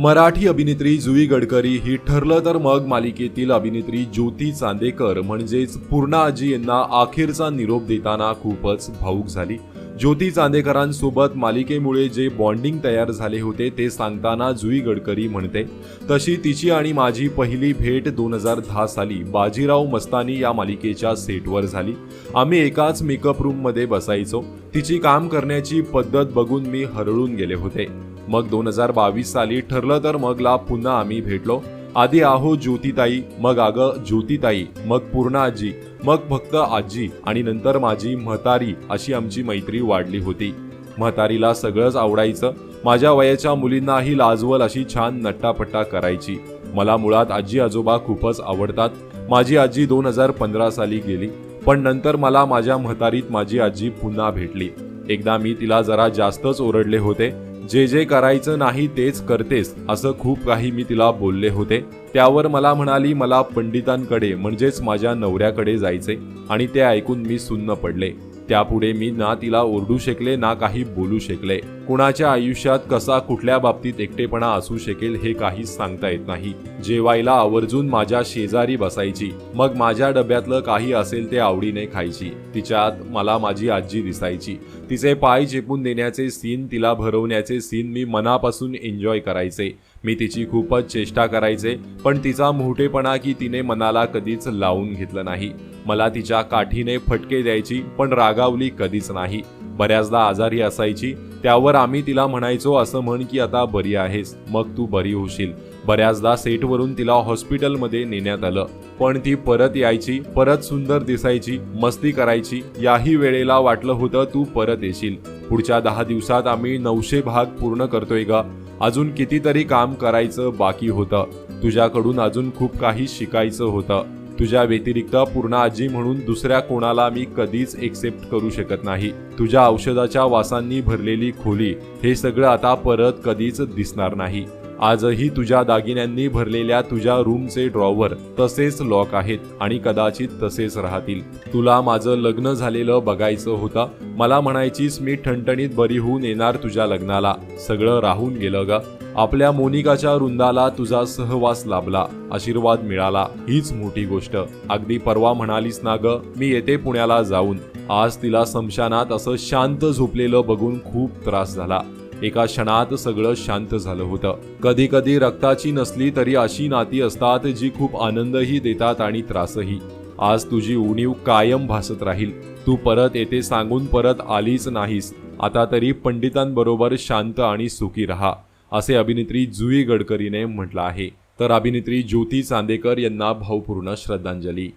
मराठी अभिनेत्री जुई गडकरी ही ठरलं तर मग मालिकेतील अभिनेत्री ज्योती चांदेकर म्हणजेच पूर्णा आजी यांना अखेरचा निरोप देताना खूपच भाऊक झाली. ज्योती चांदेकरांसोबत मालिकेमुळे जे बॉन्डिंग तयार झाले होते ते सांगताना जुई गडकरी म्हणते तशी तिची आणि माझी पहिली भेट दोन हजार दहा साली बाजीराव मस्तानी या मालिकेच्या सेटवर झाली. आम्ही एकाच मेकअप रूममध्ये बसायचो. तिची काम करण्याची पद्धत बघून मी हरळून गेले होते. मग दोन हजार बावीस साली ठरलं तर मगला पुन्हा आम्ही भेटलो. आधी आहो ज्योतिताई मग अगं ज्योतिताई मग पूर्ण आजी मग फक्त आजी आणि नंतर माझी म्हातारी अशी आमची मैत्री वाढली होती. म्हातारीला सगळंच आवडायचं. माझ्या वयाच्या मुलींनाही लाजवल अशी छान नट्टापट्टा करायची. मला मुळात आजी आजोबा खूपच आवडतात. माझी आजी दोन हजार पंधरा साली गेली पण नंतर मला माझ्या म्हातारीत माझी आजी पुन्हा भेटली. एकदा मी तिला जरा जास्तच ओरडले होते. जे जे करायचं नाही तेच करतेस असं खूप काही मी तिला बोलले होते. त्यावर मला म्हणाली मला पंडितांकडे म्हणजेच माझ्या नवऱ्याकडे जायचे आणि ते ऐकून मी सुन्न पडले. त्यापुढे मी ना तिला ओरडू शकले ना काही बोलू शकले. कुणाच्या आयुष्यात कसा कुठल्या बाबतीत एकटेपणा असू शकेल हे काहीच सांगता येत नाही. जेवायला आवर्जून माझ्या शेजारी बसायची. मग माझ्या डब्यातलं काही असेल ते आवडीने खायची. तिच्यात मला माझी आजी दिसायची. तिचे पाय चेपून देण्याचे सीन तिला भरवण्याचे सीन मी मनापासून एन्जॉय करायचे. मी तिची खूपच चेष्टा करायचे पण तिचा मोठेपणा की तिने मनाला कधीच लावून घेतलं नाही. मला तिच्या काठीने फटके द्यायची पण रागावली कधीच नाही. बऱ्याचदा आजारी असायची त्यावर आम्ही तिला म्हणायचो असं म्हण की आता बरी आहेस मग तू बरी होशील. बऱ्याचदा सेटवरून तिला हॉस्पिटलमध्ये नेण्यात आलं. पण ती परत यायची परत सुंदर दिसायची मस्ती करायची याही वेळेला वाटलं होतं तू परत येशील. पुढच्या दहा दिवसात आम्ही नऊशे भाग पूर्ण करतोय ग. अजून कितीतरी काम करायचं बाकी होतं. तुझ्याकडून अजून खूप काही शिकायचं होतं. तुझ्या व्यतिरिक्त पूर्ण आजी म्हणून दुसऱ्या कोणाला मी कधीच एक्सेप्ट करू शकत नाही. तुझ्या औषधाच्या वासांनी भरलेली खोली हे सगळं आता परत कधीच दिसणार नाही. आजही तुझ्या दागिन्यांनी भरलेल्या तुझ्या रूमचे ड्रॉवर तसेच लॉक आहेत आणि कदाचित तसेच राहतील. तुला माझं लग्न झालेलं बघायचं होतं. मला म्हणायचीस मी ठणठणीत बरी होऊन येणार तुझ्या लग्नाला. सगळं राहून गेलं ग. आपल्या मोनिकाच्या रुंदाला तुझा सहवास लाभला आशीर्वाद मिळाला. हीच मोठी गोष्ट. अगदी परवा म्हणालीस ना ग मी येते पुण्याला जाऊन. आज तिला समशानात असं शांत झोपलेलं बघून खूप त्रास झाला. एका क्षणात सगळं शांत झालं होतं. कधी कधी रक्ताची नसली तरी अशी नाती असतात जी खूप आनंदही देतात आणि त्रासही. आज तुझी उणीव कायम भासत राहील. तू परत येते सांगून परत आलीच नाहीस. आता तरी पंडितांबरोबर शांत आणि सुखी रहा असे अभिनेत्री जुई गडकरीने म्हटलं आहे. तर अभिनेत्री ज्योती चांदेकर यांना भावपूर्ण श्रद्धांजली.